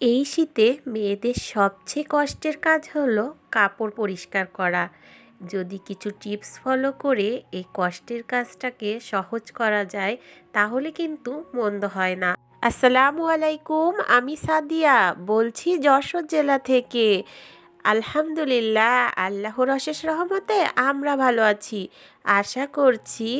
এই শীতে মেয়েদের সবচেয়ে কষ্টের কাজ হলো কাপড় পরিষ্কার করা। যদি কিছু টিপস ফলো করে এই কষ্টের কাজটাকে সহজ করা যায়, তাহলে কিন্তু মন্দ হয় না। আসসালামু আলাইকুম, আমি সাদিয়া, বলছি যশোর জেলা থেকে। আলহামদুলিল্লাহ, আল্লাহর অশেষ রহমতে আমরা ভালো আছি। আশা করছি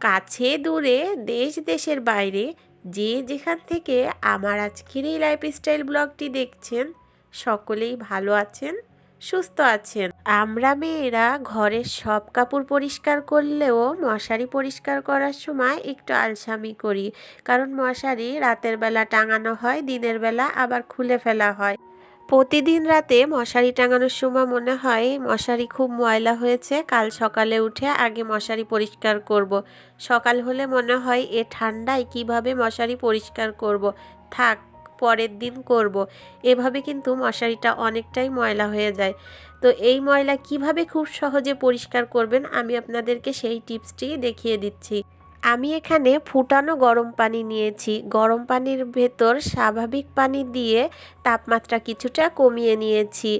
কাছে দূরে দেশ দেশের বাইরে যে যেখান থেকে আমার আজকের এই লাইফস্টাইল ব্লগটি দেখছেন, সকলেই ভালো আছেন, সুস্থ আছেন। আমরা মেয়েরা ঘরের সব কাপড় পরিষ্কার করলেও মশারি পরিষ্কার করার সময় একটু আলসামি করি। কারণ মশারি রাতের বেলা টাঙানো হয়, দিনের বেলা আবার খুলে ফেলা হয়। প্রতিদিন রাতে মশারি টাঙানোর সময় মনে হয় মশারি খুব ময়লা হয়েছে, কাল সকালে উঠে আগে মশারি পরিষ্কার করব। সকাল হলে মনে হয় এ ঠান্ডায় কীভাবে মশারি পরিষ্কার করব। থাক, পরের দিন করব। এভাবে কিন্তু মশারিটা অনেকটাই ময়লা হয়ে যায় তো এই ময়লা কীভাবে খুব সহজে পরিষ্কার করবেন আমি আপনাদেরকে সেই টিপসটি দেখিয়ে দিচ্ছি আমি এখানে ফুটানো গরম পানি নিয়েছি। গরম পানির ভেতর স্বাভাবিক পানি দিয়ে তাপমাত্রা কিছুটা কমিয়ে নিয়েছি।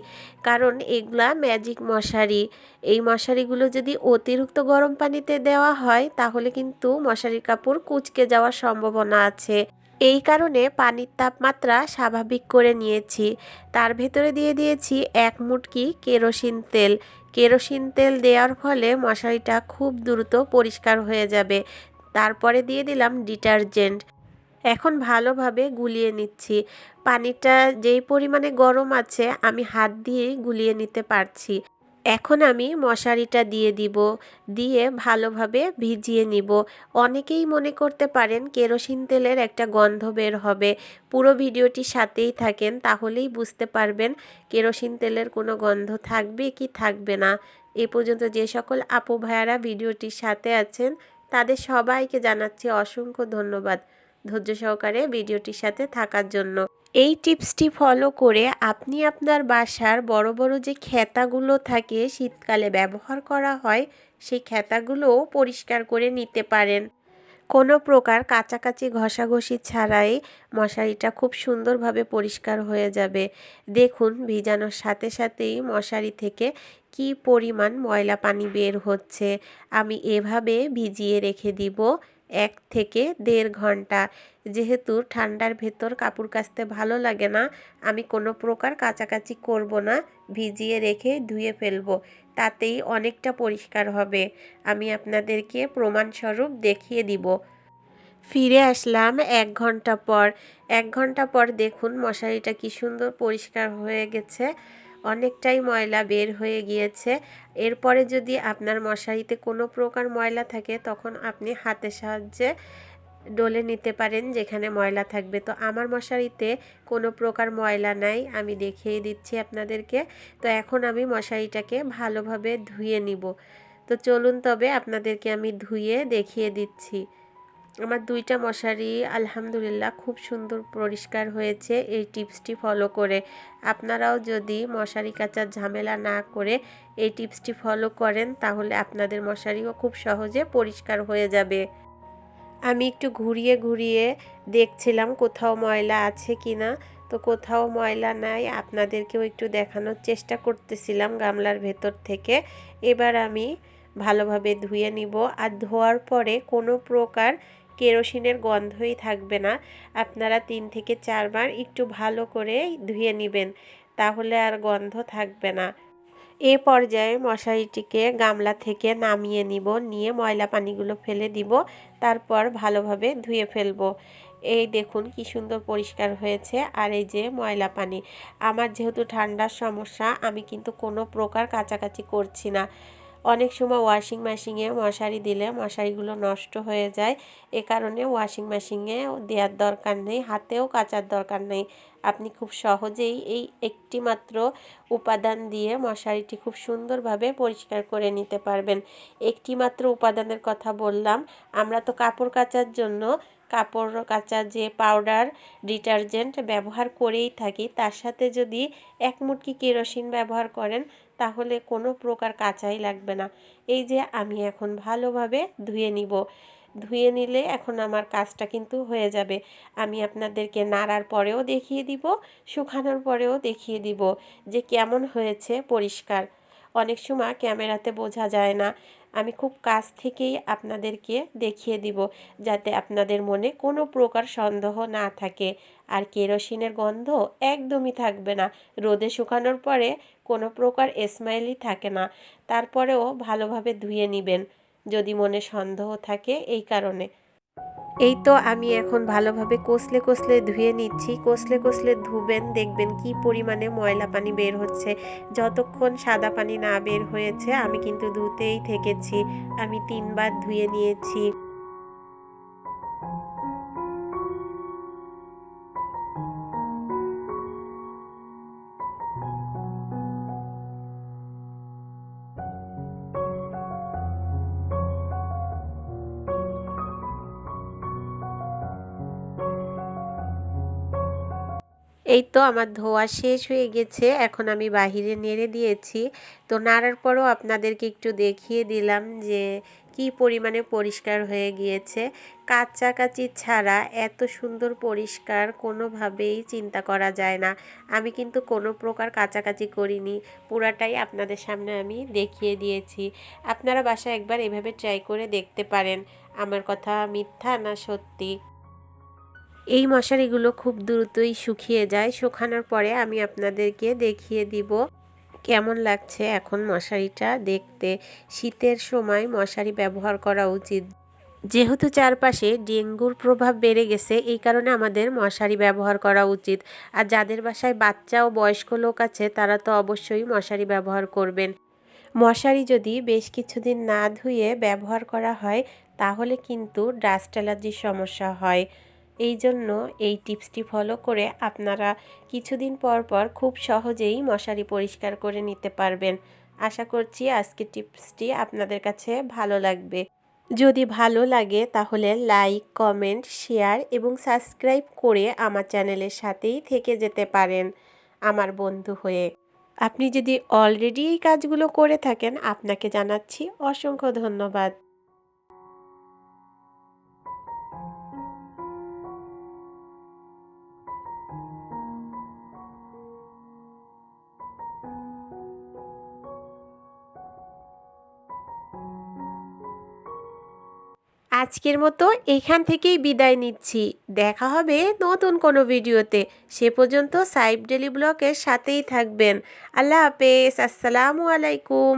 কারণ এগুলা ম্যাজিক মশারি। এই মশারিগুলো যদি অতিরিক্ত গরম পানিতে দেওয়া হয়, তাহলে কিন্তু মশারির কাপড় কুচকে যাওয়ার সম্ভাবনা আছে। এই কারণে পানির তাপমাত্রা স্বাভাবিক করে নিয়েছি। তার ভেতরে দিয়ে দিয়েছি এক মুটকি কেরোসিন তেল। কেরোসিন তেল দেওয়ার ফলে মশারিটা খুব দ্রুত পরিষ্কার হয়ে যাবে। তারপরে দিয়ে দিলাম ডিটারজেন্ট। এখন ভালোভাবে গুলিয়ে নিচ্ছি। পানিটা যেই পরিমাণে গরম আছে, আমি হাত দিয়ে গুলিয়ে নিতে পারছি। এখন আমি মশারিটা দিয়ে দিব, দিয়ে ভালোভাবে ভিজিয়ে নিব। অনেকেই মনে করতে পারেন কেরোসিন তেলের একটা গন্ধ বের হবে। পুরো ভিডিওটি সাথেই থাকেন, তাহলেই বুঝতে পারবেন কেরোসিন তেলের কোনো গন্ধ থাকবে কি থাকবে না। এ পর্যন্ত যে সকল আপু ভাইয়ারা ভিডিওটির সাথে আছেন তাদের সবাইকে জানাচ্ছি অসংখ্য ধন্যবাদ ধৈর্য সহকারে ভিডিওটির সাথে থাকার জন্য। এই টিপসটি ফলো করে আপনি আপনার বাসার বড় বড় যে খেতাগুলো থাকে শীতকালে ব্যবহার করা হয়, সেই খেতাগুলোও পরিষ্কার করে নিতে পারেন। কোনো প্রকার কাছাকাছি ঘষাঘষি ছাড়াই মশারিটা খুব সুন্দরভাবে পরিষ্কার হয়ে যাবে। দেখুন ভিজানোর সাথে সাথেই মশারি থেকে কি পরিমাণ ময়লা পানি বের হচ্ছে। আমি এভাবে ভিজিয়ে রেখে দিব। এক থেকে দেড় ঘণ্টা। যেহেতু ঠান্ডার ভেতর কাপড় কাচতে ভালো লাগে না, আমি কোনো প্রকার কাচাকাচি করব না, ভিজিয়ে রেখে ধুয়ে ফেলব, তাতেই অনেকটা পরিষ্কার হবে। আমি আপনাদেরকে প্রমাণস্বরূপ দেখিয়ে দিব। ফিরে আসলাম এক ঘণ্টা পর। এক ঘণ্টা পর দেখুন মশারিটা কি সুন্দর পরিষ্কার হয়ে গেছে। অনেকটাই ময়লা বের হয়ে গিয়েছে। এরপরে যদি আপনার মশারিতে কোনো প্রকার ময়লা থাকে, তখন আপনি হাতের সাহায্যে ডলে নিতে পারেন যেখানে ময়লা থাকবে। তো আমার মশারিতে কোনো প্রকার ময়লা নাই, আমি দেখিয়ে দিচ্ছি আপনাদেরকে। তো এখন আমি মশারিটাকে ভালোভাবে ধুয়ে নিব। তো চলুন তবে আপনাদেরকে আমি ধুয়ে দেখিয়ে দিচ্ছি। আমার দুইটা মশারি, আলহামদুলিল্লাহ, খুব সুন্দর পরিষ্কার হয়েছে। এই টিপসটি ফলো করে আপনারাও যদি মশারি কাচার ঝামেলা না করে এই টিপসটি ফলো করেন, তাহলে আপনাদের মশারিও খুব সহজে পরিষ্কার হয়ে যাবে। আমি একটু ঘুরিয়ে ঘুরিয়ে দেখছিলাম কোথাও ময়লা আছে কি না তো কোথাও ময়লা নাই, আপনাদেরকেও একটু দেখানোর চেষ্টা করতেছিলাম গামলার ভেতর থেকে। এবার আমি ভালোভাবে ধুয়ে নিব। আর ধোয়ার পরে কোনো প্রকার কেরোসিনের গন্ধই থাকবে না। আপনারা তিন থেকে চারবার একটু ভালো করে ধুয়ে নেবেন, তাহলে আর গন্ধ থাকবে না। এ পর্যায়ে মশারিটিকে গামলা থেকে নামিয়ে নিব, নিয়ে ময়লা পানিগুলো ফেলে দিব, তারপর ভালোভাবে ধুয়ে ফেলব। এই দেখুন কি সুন্দর পরিষ্কার হয়েছে, আর এই যে ময়লা পানি। আমার যেহেতু ঠান্ডার সমস্যা, আমি কিন্তু কোনো প্রকার কাছাকাছি করছি না। অনেক সময় ওয়াশিং মেশিনে মশারি দিলে মশারিগুলো নষ্ট হয়ে যায়। এ কারণে ওয়াশিং মেশিনে দেওয়ার দরকার নেই, হাতেও কাচার দরকার নেই। আপনি খুব সহজেই এই একটি মাত্র উপাদান দিয়ে মশারিটি খুব সুন্দরভাবে পরিষ্কার করে নিতে পারবেন। একটি মাত্র উপাদানের কথা বললাম, আমরা তো কাপড় কাচার জন্য, কাপড় কাচার যে পাউডার ডিটারজেন্ট ব্যবহার করেই থাকি, তার সাথে যদি এক মুটকি কেরোসিন ব্যবহার করেন তাহলে কোনো প্রকার কাঁচাই লাগবে না। এই যে আমি এখন ভালোভাবে ধুয়ে নিব। ধুয়ে নিলে এখন আমার কাজটা কিন্তু হয়ে যাবে। আমি আপনাদেরকে নাড়ার পরেও দেখিয়ে দিব, শুকানোর পরেও দেখিয়ে দিব যে কেমন হয়েছে পরিষ্কার। অনেক সময় ক্যামেরাতে বোঝা যায় না আমি খুব কাছ থেকেই আপনাদেরকে দেখিয়ে দিব যাতে আপনাদের মনে কোনো প্রকার সন্দেহ না থাকে। আর কেরোসিনের গন্ধ একদমই থাকবে না। রোদে শুকানোর পরে কোনো প্রকার স্মাইলই থাকে না। তারপরেও ভালোভাবে ধুয়ে নেবেন। যদি মনে সন্দেহ থাকে এই কারণে। এই তো আমি এখন ভালোভাবে কষলে কষলে ধুয়ে নিচ্ছি, কষলে কষলে ধুবেন, দেখবেন কি পরিমাণে ময়লা পানি বের হচ্ছে। যতক্ষণ সাদা পানি না বের হয়েছে, আমি কিন্তু ধুতেই থেকেছি। আমি তিনবার ধুয়ে নিয়েছি। এই তো আমার ধোয়া শেষ হয়ে গেছে, এখন আমি বাহিরে নেড়ে দিয়েছি। তো নাড়ার পরও আপনাদেরকে একটু দেখিয়ে দিলাম যে কি পরিমাণে পরিষ্কার হয়ে গিয়েছে। কাচাকাচি ছাড়া এত সুন্দর পরিষ্কার কোনোভাবেই চিন্তা করা যায় না। আমি কিন্তু কোনো প্রকার কাচাকাচি করিনি, পুরাটাই আপনাদের সামনে আমি দেখিয়ে দিয়েছি। আপনারা বাসা একবার এভাবে ট্রাই করে দেখতে পারেন। আমার কথা মিথ্যা না সত্যি? এই মশারিগুলো খুব দ্রুতই শুকিয়ে যায়। শুকানোর পরে আমি আপনাদেরকে দেখিয়ে দিব কেমন লাগছে এখন মশারিটা দেখতে। শীতের সময় মশারি ব্যবহার করা উচিত। যেহেতু চারপাশে ডেঙ্গুর প্রভাব বেড়ে গেছে, এই কারণে আমাদের মশারি ব্যবহার করা উচিত। আর যাদের বাসায় বাচ্চা ও বয়স্ক লোক আছে, তারা তো অবশ্যই মশারি ব্যবহার করবেন। মশারি যদি বেশ কিছুদিন না ধুয়ে ব্যবহার করা হয়, তাহলে কিন্তু ডাস্ট অ্যালার্জির সমস্যা হয়। এই জন্য এই টিপসটি ফলো করে আপনারা কিছুদিন পর পর খুব সহজেই মশারি পরিষ্কার করে নিতে পারবেন। আশা করছি আজকের টিপসটি আপনাদের কাছে ভালো লাগবে। যদি ভালো লাগে তাহলে লাইক, কমেন্ট, শেয়ার এবং সাবস্ক্রাইব করে আমার চ্যানেলের সাথেই থেকে যেতে পারেন আমার বন্ধু হয়ে। আপনি যদি অলরেডি এই কাজগুলো করে থাকেন, আপনাকে জানাচ্ছি অসংখ্য ধন্যবাদ। আজকের মতো এখান থেকেই বিদায় নিচ্ছি। দেখা হবে নতুন কোনো ভিডিওতে। সে পর্যন্ত সাইব ডেলি ব্লকের সাথেই থাকবেন। আল্লাহ হাফেজ। আসসালামু আলাইকুম।